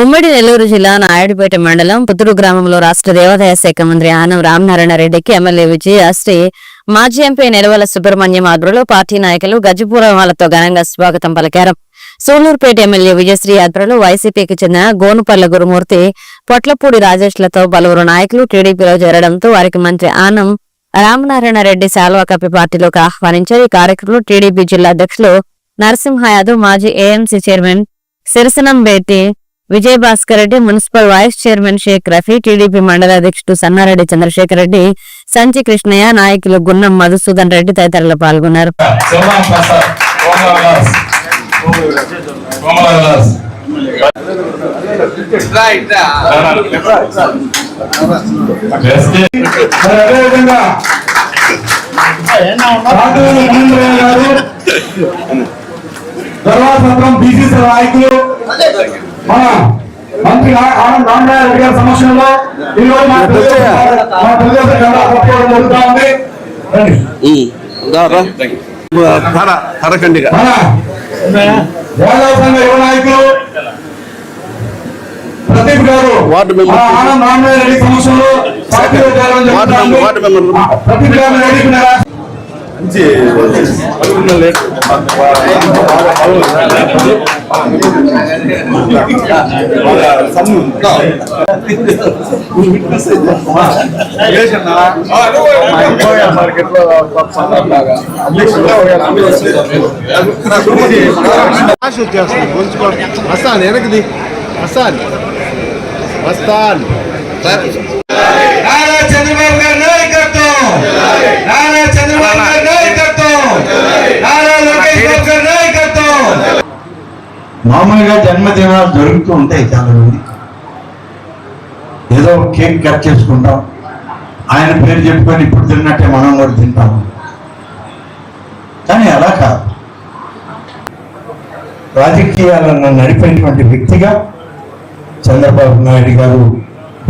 ఉమ్మడి నెల్లూరు జిల్లా నాయుడుపేట మండలం పుత్తూరు గ్రామంలో రాష్ట్ర దేవాదాయ శాఖ మంత్రి ఆనం రామనారాయణ రెడ్డికి ఎమ్మెల్యే విజయశ్రీ మాజీ ఎంపీ నిలవల సుబ్రహ్మణ్యం ఆధ్వర్యంలో పార్టీ నాయకులు గజపూరవాలతో ఘనంగా స్వాగతం పలికారు. సోలూరుపేట ఎమ్మెల్యే విజయశ్రీ ఆధ్వర్యంలో వైసీపీకి చెందిన గోనుపల్ల గురుమూర్తి పొట్లపూడి రాజేష్లతో పలువురు నాయకులు టీడీపీలో చేరడంతో వారికి మంత్రి ఆనం రామనారాయణ రెడ్డి శాల్వా కప్పి పార్టీలోకి ఆహ్వానించారు. ఈ కార్యక్రమంలో టీడీపీ జిల్లా అధ్యక్షులు నరసింహ యాదవ్ మాజీ AMC chairman Sirasanambeti Vijayabhaskar Reddy municipal vice chairman Sheikh Rafi TDP మండల అధ్యక్షుడు సన్నారెడ్డి చంద్రశేఖర్ రెడ్డి సంచి కృష్ణయ్య నాయకులు గున్నం మధుసూదన్ రెడ్డి తదితరులు పాల్గొన్నారు. శివరాం బీసీ మన మంత్రి ఆనంద్ రామరాయ రెడ్డి గారి సమక్షంలో ఈ రోజు తెలుగుదేశం జెండా పట్టుకోవడం జరుగుతా ఉంది. ప్రదీప్ గారు వార్డు మెంబర్. ఆనంద్ రామరాయ రెడ్డి సమక్షంలో చేరడం వార్డు జరుగుతా మెంబర్, వార్డు మెంబర్. ఉంది. ప్రదీప్ గారిని వేడుకున్నారా వస్తాను వెనకది వస్తాను వస్తాను నారా చంద్రబాబు గారి నాయకత్వం నారా చంద్రబాబు గారి నాయకత్వం నారా లోకేష్ బాబు గారి నాయకత్వం. మామూలుగా జన్మదినాలు జరుగుతూ ఉంటాయి చాలా మంది. ఏదో కేక్ కట్ చేసుకుంటాం. ఆయన పేరు చెప్పుకొని ఇప్పుడు తిన్నట్టే మనం కూడా తింటాము. కానీ అలా కాదు. రాజకీయాలను నడిపేటువంటి వ్యక్తిగా చంద్రబాబు నాయుడు గారు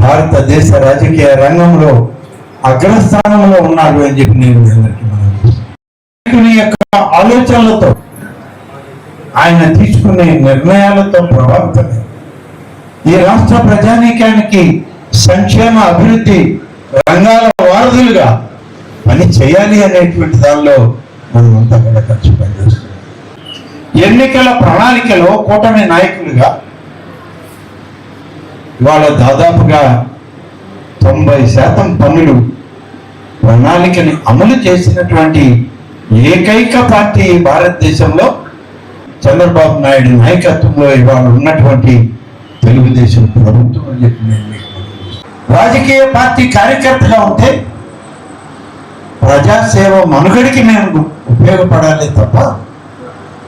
భారతదేశ రాజకీయ రంగంలో అగ్రస్థానంలో ఉన్నారు అని చెప్పి నేను ఆలోచనలతో ఆయన తీసుకునే నిర్ణయాలతో ప్రభావితమే ఈ రాష్ట్ర ప్రజానీకానికి సంక్షేమ అభివృద్ధి రంగాల వారధులుగా పని చేయాలి అనేటువంటి దానిలో మనం అంతా కూడా ఖర్చు పనిచేస్తున్నాం. ఎన్నికల ప్రణాళికలో కూటమి నాయకులుగా ఇవాళ దాదాపుగా తొంభై శాతం పనులు ప్రణాళికని అమలు చేసినటువంటి ఏకైక పార్టీ భారతదేశంలో చంద్రబాబు నాయుడు నాయకత్వంలో ఇవాళ ఉన్నటువంటి తెలుగుదేశం ప్రభుత్వం అని చెప్పి నేను రాజకీయ పార్టీ కార్యకర్తగా ఉంటే ప్రజాసేవ మనుగడికి మేము ఉపయోగపడాలి తప్ప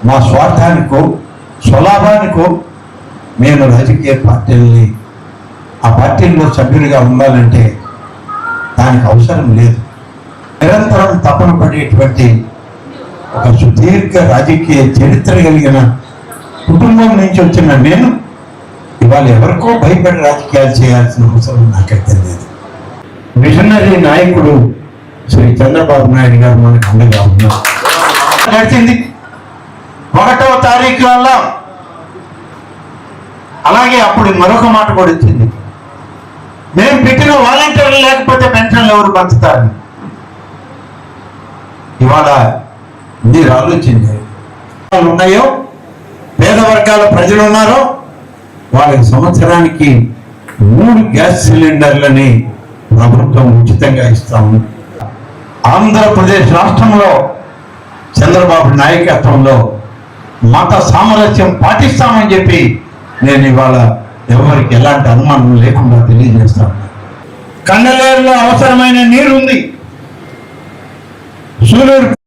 మా స్వార్థానికో స్వలాభానికో మేము రాజకీయ పార్టీల్ని ఆ పార్టీల్లో సభ్యులుగా ఉండాలంటే దానికి అవసరం లేదు. నిరంతరం తపన పడేటువంటి ఒక సుదీర్ఘ రాజకీయ చరిత్ర కలిగిన కుటుంబం నుంచి వచ్చిన నేను ఇవాళ ఎవరికో భయపడి రాజకీయాలు చేయాల్సిన అవసరం నాకైతే లేదు. మిషనరీ నాయకుడు శ్రీ చంద్రబాబు నాయుడు గారు మనకు అండగా ఉన్నారు. నడిచింది ఒకటవ తారీఖు వల్ల అలాగే అప్పుడు మరొక మాట కూడా వచ్చింది. మేము పెట్టిన వాలంటీర్లు లేకపోతే పెన్షన్లు ఎవరు పంచుతారు ఇవాళ మీరు ఆలోచించారు ఉన్నాయో? పేద వర్గాల ప్రజలు ఉన్నారో? వాళ్ళకి సంవత్సరానికి మూడు గ్యాస్ సిలిండర్లని ప్రభుత్వం ఉచితంగా ఇస్తాము ఆంధ్రప్రదేశ్ రాష్ట్రంలో చంద్రబాబు నాయకత్వంలో మత సామరస్యం పాటిస్తామని చెప్పి నేను ఇవాళ ఎవరికి ఎలాంటి అనుమానం లేకుండా తెలియజేస్తాను. కండలేరులో అవసరమైన నీరు ఉంది సూర్యుడు